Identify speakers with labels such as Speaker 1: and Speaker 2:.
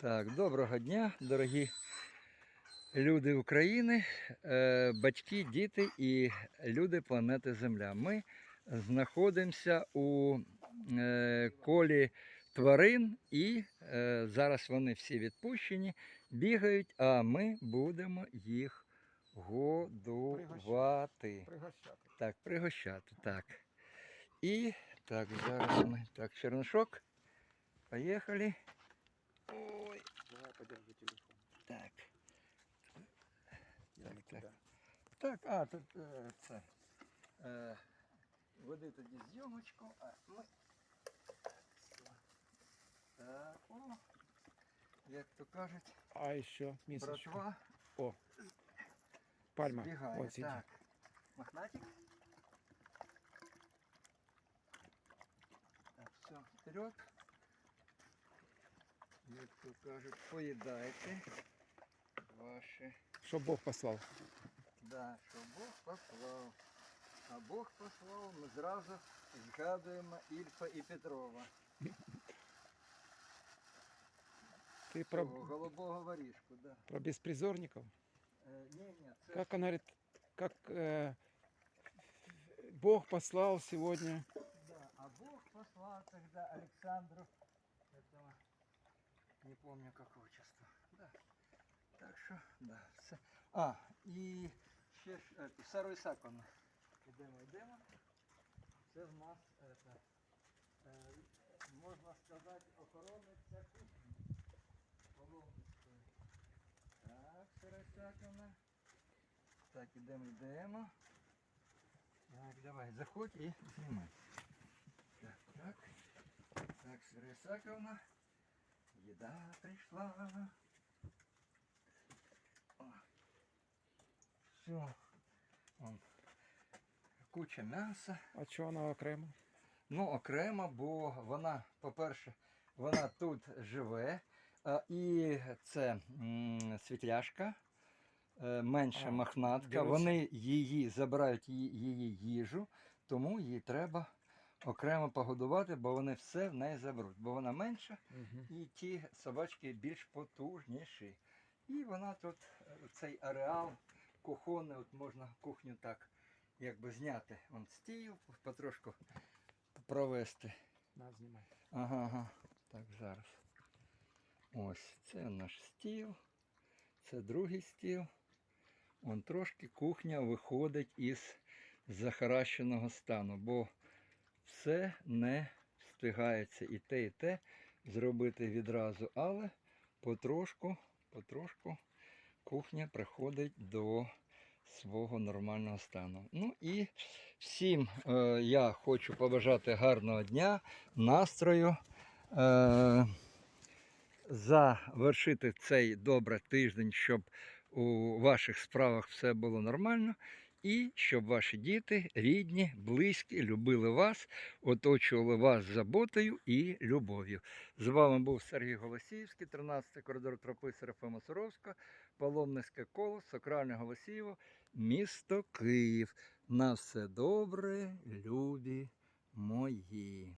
Speaker 1: Так, доброго дня, дорогі люди України, е, батьки, діти і люди планети Земля. Ми знаходимося у е, колі тварин, і е, зараз вони всі відпущені, бігають, а ми будемо їх годувати.
Speaker 2: Пригощати.
Speaker 1: Так, пригощати, так. І так, зараз ми. Так, чернушок. Поїхали. Ой,
Speaker 2: Давай подержи телефон.
Speaker 1: так.
Speaker 2: Я
Speaker 1: Так,
Speaker 2: не
Speaker 1: так.
Speaker 2: кидаю.
Speaker 1: Так, а, тут е, це. Е, веди тоді зйомочку, а ми. Так, о. Як то кажуть,
Speaker 2: А ще місочка.
Speaker 1: братва
Speaker 2: О, пальма.
Speaker 1: збігає.
Speaker 2: Ось іде.
Speaker 1: так. Мохнатик. Так, все, вперед. Як то кажуть, поїдайте ваші.
Speaker 2: Що Бог послав.
Speaker 1: Да, що Бог послав. А Бог послав, ми зразу згадуємо Ільфа і Петрова.
Speaker 2: Ты
Speaker 1: Про...
Speaker 2: про,
Speaker 1: голубого ворішку, да.
Speaker 2: про беспризорников?
Speaker 1: Е, ні, ні, це
Speaker 2: Как она говорит, как э, Бог послал сегодня.
Speaker 1: да. А Бог послал тогда Александру этого, не помню какого числа. Да. Так що, да, все. А, і ще ж е, Сару Ісаковну. Йдемо, йдемо. Це в нас это, е, можна сказати, охоронниця кухні. Половницької. Так, Сара Ісаковна. Так, ідемо, йдемо. Так, давай, заходь і знімай. Так, так. Так, Сара Ісаковна. Їда прийшла. О. Все. Вон. Куча м'яса.
Speaker 2: А що вона окремо?
Speaker 1: Ну, окремо, бо вона, по-перше, вона тут живе. а, І це м, світляшка, е, менша
Speaker 2: А,
Speaker 1: мохнатка.
Speaker 2: дивися.
Speaker 1: Вони її забирають її, її їжу, тому їй треба окремо погодувати, бо вони все в неї заберуть. Бо вона менша і ті собачки більш потужніші. І вона тут, е, цей ареал кухонний, от можна кухню так якби зняти. Вон стіл, потрошку провести.
Speaker 2: На, знімай.
Speaker 1: Ага, ага. Так, зараз. Ось, це наш стіл. Це другий стіл. Вон трошки кухня виходить із захаращеного стану, бо все не встигається і те, і те зробити відразу, але потрошку, потрошку кухня приходить до свого нормального стану. Ну і всім е, я хочу побажати гарного дня, настрою. Е, завершити цей добрий тиждень, щоб у ваших справах все було нормально. І щоб ваші діти, рідні, близькі, любили вас, оточували вас заботою і любов'ю. З вами був Сергій Голосіївський, 13 коридор тропи Серафима Суровська, паломницьке коло, Сакральне Голосіїво, місто Київ. На все добре, любі мої.